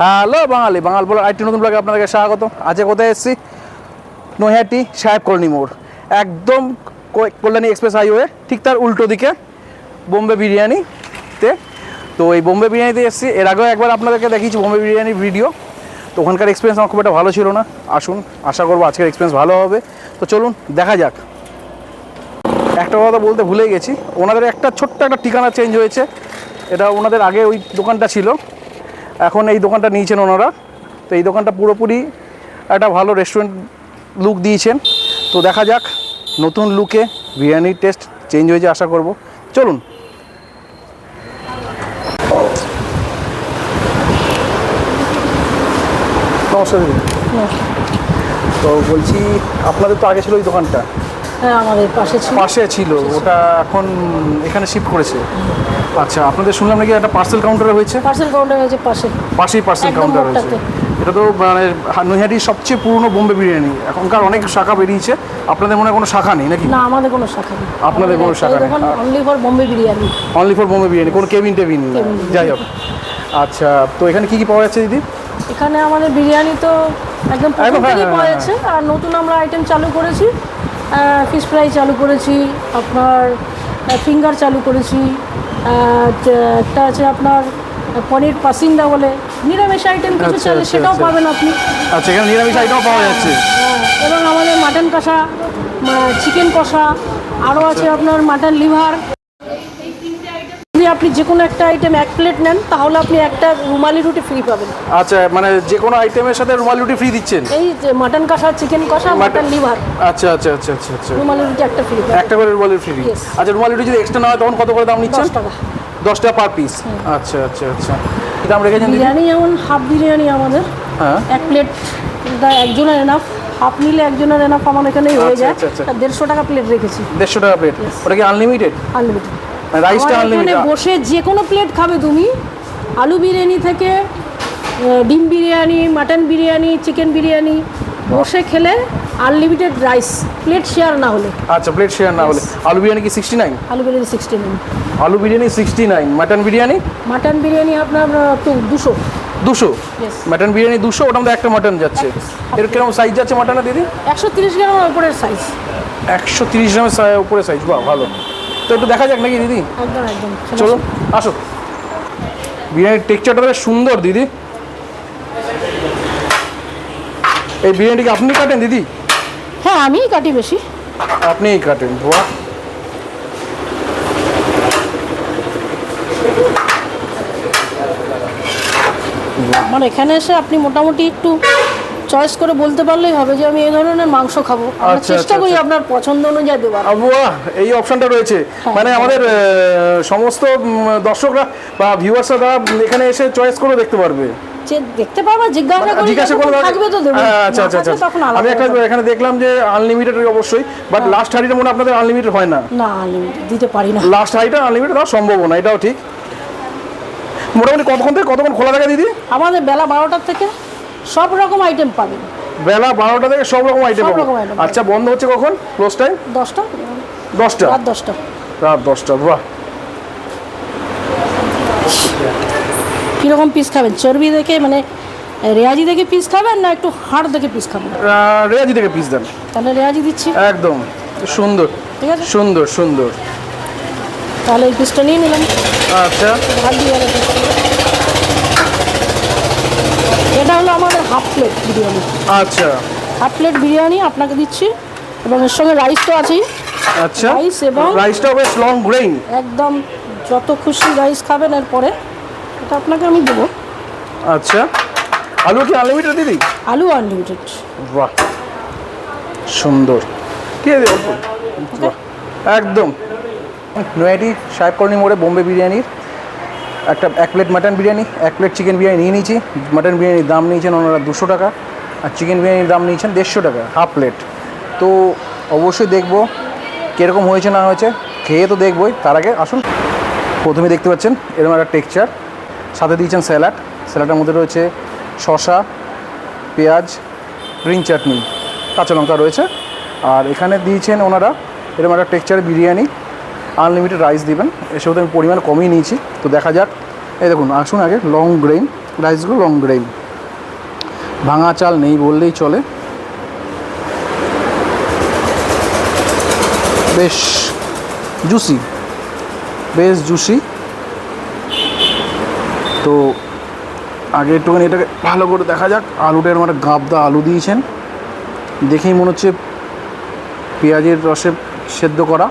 Hello বাঙালি, বাঙাল বলার আরেকটি নতুন ব্লগে আপনাদেরকে স্বাগত। আজকে কোথায় এসেছি? নৈহাটি সাহেব কলোনি মোড়। একদম কল্যাণী এক্সপ্রেস হাইওয়ে, ঠিক তার উল্টো দিকে বোম্বে বিরিয়ানিতে। তো এই বোম্বে বিরিয়ানিতে এসেছি। এর আগেও একবার আপনাদেরকে দেখিয়েছি বোম্বে বিরিয়ানির ভিডিও তো ওখানকার এক্সপিরিয়েন্স আমার খুব একটা ভালো ছিল না। আসুন, আশা করব আজকের এক্সপিরিয়েন্স ভালো হবে। তো চলুন, দেখা যাক। একটা কথা বলতে ভুলে গেছি। ওনাদের একটা ছোট্ট একটা ঠিকানা চেঞ্জ হয়েছে। এটা ওনাদের আগে ওই দোকানটা ছিল। এখন এই দোকানটা নিয়েছেন ওনারা। তো এই দোকানটা পুরোপুরি একটা ভালো রেস্টুরেন্ট লুক দিয়েছেন। তো দেখা যাক নতুন লুকে বিরিয়ানির টেস্ট চেঞ্জ হয়েছে আশা করব। চলুন। নমস্কার দিদি। তো বলছি আপনাদের তো আগে ছিল ওই দোকানটা। হ্যাঁ আমাদের পাশে ছিল। পাশে ছিল। ওটা এখন এখানে শিফট করেছে। আচ্ছা আপনাদের শুনলাম নাকি একটা পার্সেল কাউন্টারে হয়েছে? পার্সেল কাউন্টার হয়েছে পাশে। পাশেই পার্সেল কাউন্টার হয়েছে এটা তো মানে নৈহাটির সবচেয়ে পুরনো বোম্বে বিরিয়ানি। এখনকার অনেক শাখা বেরিয়েছে। আপনাদের মনে হয় কোনো শাখা নেই নাকি? না আমাদের কোনো শাখা নেই। আপনাদের কোনো শাখা নেই। Only for Bombay biryani. Only for Bombay biryani. কোনো কেবিন টেবিন যাই হোক। আচ্ছা তো এখানে কি কি পাওয়া যাচ্ছে দিদি? এখানে আমাদের বিরিয়ানি তো একদম হ্যাঁ, থেকেই হ্যাঁ, পাওয়া হ্যাঁ। যাচ্ছে। আর নতুন আমরা আইটেম চালু করেছি। ফিশ ফ্রাই চালু করেছি আপনার ফিঙ্গার চালু করেছি একটা আছে আপনার পনির পাসিন্দা বলে নিরামিষ আইটেম কিছু চাইলে চালে আচ্ছা, সেটাও আচ্ছা। পাবেন আপনি। আচ্ছা এখানে নিরামিষ আইটেম পাওয়া যাচ্ছে। হ্যাঁ, এবং আমাদের মাটন কষা চিকেন কষা আরও আছে আপনার মাটন লিভার যদি আপনি যে কোনো একটা আইটেম এক প্লেট নেন তাহলে আপনি একটা রুমালি রুটি ফ্রি পাবেন। আচ্ছা মানে যে কোনো আইটেমের সাথে রুমালি রুটি ফ্রি দিচ্ছেন? এই যে মাটন কষা চিকেন কষা মাটন লিভার আচ্ছা আচ্ছা আচ্ছা আচ্ছা আচ্ছা। রুমালি রুটি একটা ফ্রি একটা করে রুমালি ফ্রি আচ্ছা রুমালি রুটি যদি এক্সট্রা না হয় তখন কত করে দাম নিচ্ছেন? দশ টাকা। দশ টাকা পার পিস আচ্ছা আচ্ছা আচ্ছা। দাম রেখেছেন বিরিয়ানি যেমন হাফ বিরিয়ানি আমাদের। হ্যাঁ। এক প্লেট একজনের এনাফ হাফ নিলে একজনের এনাফ আমার এখানেই হয়ে আচ্ছা, যায়। আচ্ছা, আচ্ছা। দেড়শো টাকা প্লেট রেখেছি। দেড়শো টাকা প্লেট ওটা কি আনলিমিটেড আনলিমিটেড রাইসটা এখানে আনলিমিটেড বসে যে কোনো প্লেট খাবে তুমি। আলু বিরিয়ানি থেকে ডিম বিরিয়ানি মাটন বিরিয়ানি চিকেন বিরিয়ানি বসে খেলে আনলিমিটেড রাইস প্লেট শেয়ার না হলে। আচ্ছা প্লেট শেয়ার না হলে। আলু বিরিয়ানি কি সিক্সটি নাইন আলু বিরিয়ানি সিক্সটি নাইন আলু biryani sixty nine mutton biryani? Mutton biryani আপনার তো দুশো। দুশো? মাটন বিরিয়ানি দুশো ওটার মধ্যে একটা মাটন যাচ্ছে। এর কীরকম সাইজ যাচ্ছে মাটনে দিদি? একশো তিরিশ গ্রামের উপরের সাইজ একশো তিরিশ গ্রামের উপরে সাইজ বাহ ভালো। তো একটু দেখা যাক নাকি দিদি? একদম একদম চলো আসো। বিরিয়ানির টেক্সচারটা বেশ সুন্দর দিদি। এই বিরিয়ানিকে আপনি কাটেন দিদি? হ্যাঁ আমিই কাটি বেশি। আপনিই কাটেন বাহ আমার এখানে এসে আপনি মোটামুটি একটু চয়েস করে বলতে পারলেই হবে যে আমি এই ধরনের মাংস খাব। আমরা আচ্ছা, চেষ্টা আচ্ছা, করি আচ্ছা। আপনার পছন্দ অনুযায়ী আহ, বাহ এই অপশনটা রয়েছে। হ্যাঁ। মানে আমাদের সমস্ত দর্শকরা বা ভিউয়ার্সরা তারা এখানে এসে চয়েস করে দেখতে পারবে। যে দেখতে পারবা জিজ্ঞাসা করি জিজ্ঞাসা করে থাকবে তো দেবো। হ্যাঁ, আচ্ছা আচ্ছা আচ্ছা। আমি একটা এখানে দেখলাম যে আনলিমিটেড অবশ্যই বাট লাস্ট হাড়িটা মনে হয় আপনাদের আনলিমিটেড হয় না। না unlimited দিতে পারি না। লাস্ট হাড়িটা আনলিমিটেড দেওয়া সম্ভব না এটাও ঠিক। মোটামুটি কতক্ষণ থেকে কতক্ষণ খোলা থাকে দিদি? আমাদের বেলা বারোটার থেকে। সব রকম আইটেম পাবেন। বেলা বারোটা থেকে সব রকম আইটেম আচ্ছা বন্ধ হচ্ছে কখন? ক্লোজ টাইম দশটা। দশটা? রাত দশটা। রাত দশটা বাহ। কীরকম পিস খাবেন? চর্বি দেখে মানে রেয়াজি দেখে পিস খাবেন না একটু হাড় দেখে পিস খাবেন? রেয়াজি দেখে পিস দেন। তাহলে রেয়াজি দিচ্ছি। একদম। সুন্দর। ঠিক আছে? সুন্দর সুন্দর। তাহলে এই পিসটা নিয়ে নিলাম। আচ্ছা। ভাত দিয়ে গেলে এটা হলো আমাদের হাফ প্লেট বিরিয়ানি। আচ্ছা। হাফ প্লেট বিরিয়ানি আপনাকে দিচ্ছি এবং এর সঙ্গে রাইস তো আছেই। আচ্ছা। রাইস এবং- রাইসটাও বেশ লং গ্রেইন একদম যত খুশি রাইস খাবেন এরপরে এটা আপনাকে আমি দেবো। আচ্ছা। আলু কি আনলিমিটেড দিদি? আলু আনলিমিটেড বাহ সুন্দর। ঠিক আছে একদম। নয়াটি সাহেব কলোনি মোড়ে বোম্বে বিরিয়ানির একটা এক প্লেট মাটন বিরিয়ানি এক প্লেট চিকেন বিরিয়ানি নিয়ে নিয়েছি। মাটন বিরিয়ানির দাম নিয়েছেন ওনারা দুশো টাকা আর চিকেন বিরিয়ানির দাম নিয়েছেন দেড়শো টাকা হাফ প্লেট তো অবশ্যই দেখব কীরকম হয়েছে না হয়েছে, খেয়ে তো দেখবই। তার আগে আসুন, প্রথমে দেখতে পাচ্ছেন এরকম একটা টেক্সচার সাথে দিয়েছেন স্যালাড। স্যালাডের মধ্যে রয়েছে শসা, পেঁয়াজ গ্রিন চাটনি কাঁচা লঙ্কা রয়েছে। আর এখানে দিয়েছেন ওনারা এরকম একটা টেক্সচার বিরিয়ানি আনলিমিটেড রাইস দিবেন। সাথে আমি পরিমাণ কমই নিয়েছি। তো দেখা যাক। এই দেখুন, আসুন আগে লং গ্রেইন রাইসগুলো লং গ্রেন ভাঙা চাল নেই বললেই চলে। বেশ জুসি বেশ জুসি তো আগে একটুখানি এটাকে ভালো করে দেখা যাক। আলুটার মানে গাবদা আলু দিয়েছেন। দেখেই মনে হচ্ছে পেঁয়াজের রসে সেদ্ধ করা।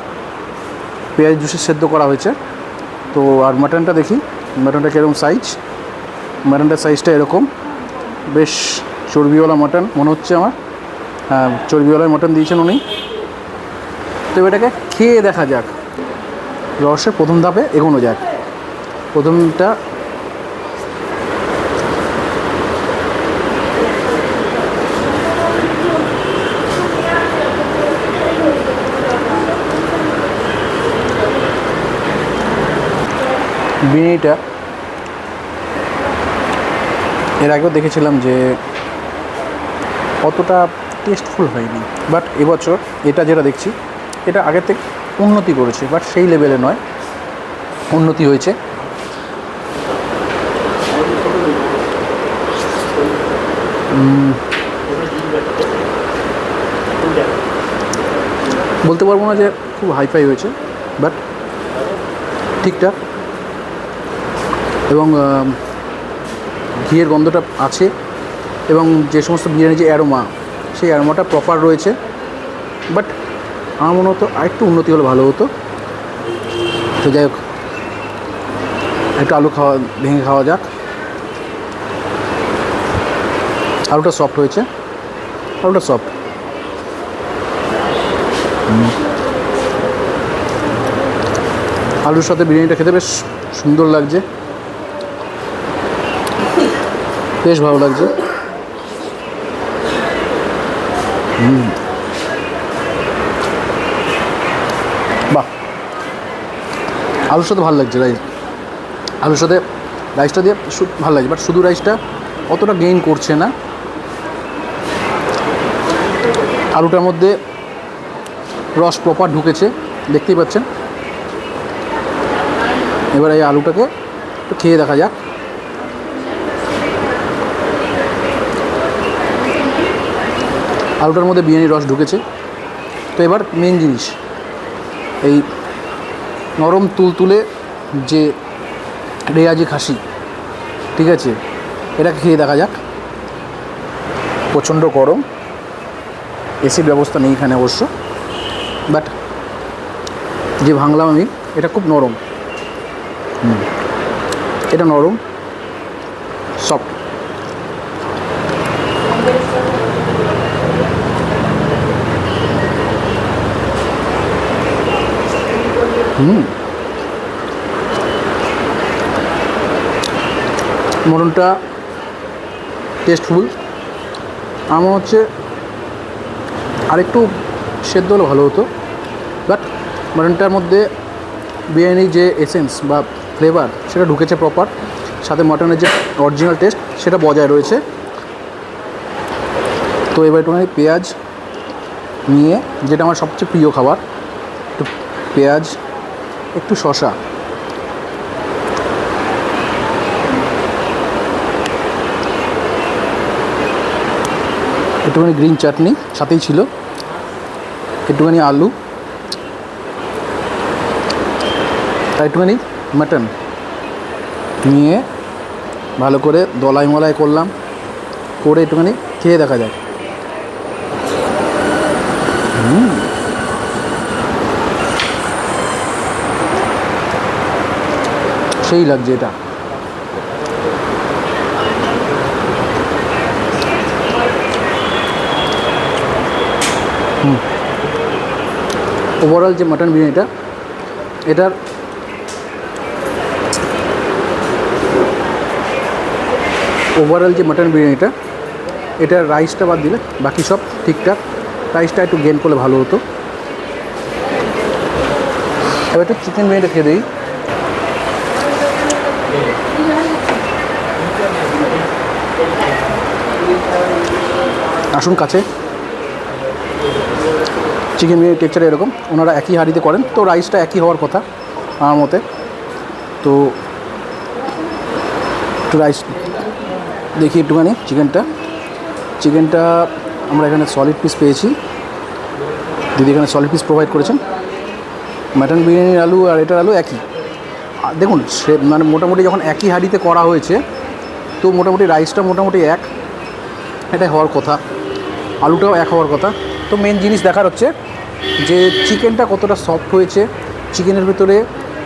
পেঁয়াজ জুসে সেদ্ধ করা হয়েছে। তো আর মাটনটা দেখি মাটনটা কীরকম সাইজ মাটনটার সাইজটা এরকম। বেশ চর্বিওয়ালা মাটন মনে হচ্ছে আমার। হ্যাঁ চর্বিওয়ালা মাটন দিয়েছেন উনি। তো এটাকে খেয়ে দেখা যাক। রসে প্রথম ধাপে এগোনো যাক। প্রথমটা বিরিয়ানিটা। এর আগেও দেখেছিলাম যে অতটা টেস্টফুল হয়নি। বাট এবছর এটা যেটা দেখছি, এটা আগের থেকে উন্নতি করেছে বাট সেই লেভেলে নয়। উন্নতি হয়েছে। বলতে পারব না যে খুব হাইফাই হয়েছে বাট ঠিকঠাক। এবং ঘিয়ের গন্ধটা আছে এবং যে সমস্ত বিরিয়ানি যে অ্যারোমা, সেই অ্যারোমাটা প্রপার রয়েছে। বাট আমার মনে হতো আরেকটু উন্নতি হলে ভালো হতো। তো যাই হোক, একটু আলু খাওয়া, ভেঙে খাওয়া যাক। আলুটা সফট হয়েছে। আলুটা সফট আলুর সাথে বিরিয়ানিটা খেতে বেশ সুন্দর লাগছে। বেশ ভালো লাগছে। বাহ। আলুর সাথে ভালো লাগছে রাইস আলুর সাথে রাইসটা দিয়ে ভালো লাগছে। বাট শুধু রাইসটা অতটা গেইন করছে না। আলুটার মধ্যে রস প্রপার ঢুকেছে, দেখতেই পাচ্ছেন। এবার এই আলুটাকে একটু খেয়ে দেখা যাক। আলুটার মধ্যে বিরিয়ানির রস ঢুকেছে। তো এবার মেন জিনিস, এই নরম তুলতুলে যে রেয়াজি খাসি, ঠিক আছে? এটা খেয়ে দেখা যাক। প্রচণ্ড গরম এসির ব্যবস্থা নেই এখানে অবশ্য। বাট যে ভাঙলাম আমি, এটা খুব নরম। এটা নরম সফট হুম মটনটা টেস্টফুল আমার হচ্ছে আরেকটু সেদ্ধ হলে ভালো হতো। বাট মটনটার মধ্যে বিরিয়ানির যে এসেন্স বা ফ্লেভার সেটা ঢুকেছে প্রপার সাথে মটনের যে অরিজিনাল টেস্ট সেটা বজায় রয়েছে। তো এবার একটুখানি পেঁয়াজ নিয়ে, যেটা আমার সবচেয়ে প্রিয় খাবার, একটু পেঁয়াজ একটু শশা। একটুখানি গ্রিন চাটনি সাথেই ছিল। একটুখানি আলু। আর একটুখানি মাটন নিয়ে ভালো করে দলাই মলাই করলাম। করে একটুখানি খেয়ে দেখা যায় সেই লাগছে এটা। ওভারঅল যে মাটন বিরিয়ানিটা এটার ওভারঅল যে মাটন বিরিয়ানিটা এটার রাইসটা বাদ দিলে বাকি সব ঠিকঠাক। রাইসটা একটু গেন করলে ভালো হতো। এবার একটু চিকেন বিরিয়ানিটা খেয়ে দিই। আসুন কাছে। চিকেন বিরিয়ানি টেক্সচার এরকম। ওনারা একই হাঁড়িতে করেন। তো রাইসটা একই হওয়ার কথা আমার মতে। তো একটু রাইস দেখি একটুখানি চিকেনটা। চিকেনটা আমরা এখানে সলিড পিস পেয়েছি। দিদি এখানে সলিড পিস প্রোভাইড করেছেন। মাটন বিরিয়ানির আলু আর এটার আলু একই। দেখুন, সে মানে মোটামুটি যখন একই হাঁড়িতে করা হয়েছে, তো মোটামুটি রাইসটা মোটামুটি এক। এটাই হওয়ার কথা। আলুটাও এক হওয়ার কথা। তো মেন জিনিস দেখার হচ্ছে যে চিকেনটা কতটা সফট হয়েছে। চিকেনের ভেতরে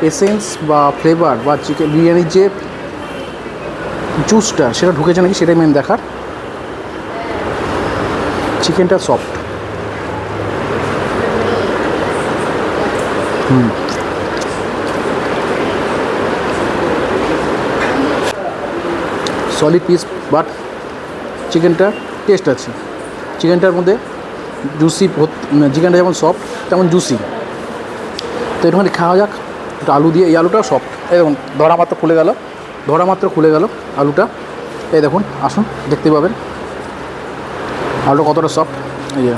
এসেন্স বা ফ্লেভার বা চিকেন বিরিয়ানির যে জুসটা সেটা ঢুকেছে নাকি সেটাই মেন দেখার। চিকেনটা সফট সলিড পিস বাট চিকেনটা টেস্ট আছে। চিকেনটার মধ্যে জুসি চিকেনটা যেমন সফট তেমন জুসি তো একটুখানি খাওয়া যাক, একটু আলু দিয়ে, এই আলুটাও সফট এই দেখুন, ধরা মাত্র খুলে গেল, ধরা মাত্র খুলে গেল আলুটা। এই দেখুন, আসুন, দেখতে পাবেন। আলুটা কতটা সফট এই যে,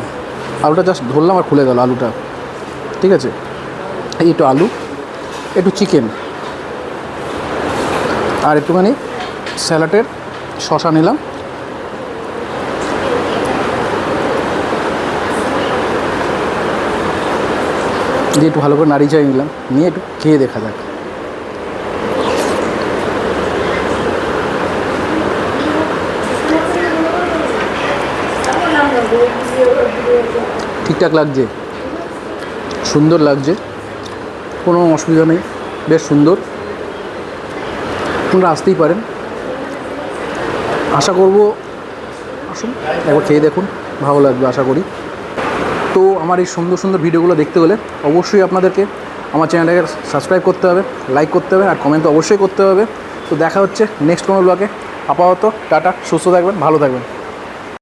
আলুটা জাস্ট ধরলাম আর খুলে গেল আলুটা। ঠিক আছে? এই একটু আলু, একটু চিকেন আর একটুখানি স্যালাডের শশা নিলাম। দিয়ে একটু ভালো করে নাড়ি চাই নিলাম। নিয়ে একটু খেয়ে দেখা যাক। ঠিকঠাক লাগছে? সুন্দর লাগছে। কোনো অসুবিধা নেই। বেশ সুন্দর। আপনারা আসতেই পারেন। আশা করব, আসুন, একবার খেয়ে দেখুন। ভালো লাগবে, আশা করি। তো আমার এই সুন্দর সুন্দর ভিডিওগুলো দেখতে হলে অবশ্যই আপনাদেরকে আমার চ্যানেলটাকে সাবস্ক্রাইব করতে হবে লাইক করতে হবে আর কমেন্ট অবশ্যই করতে হবে। তো দেখা হচ্ছে নেক্সট কোনো ব্লগে আপাতত টাটা, সুস্থ থাকবেন, ভালো থাকবেন।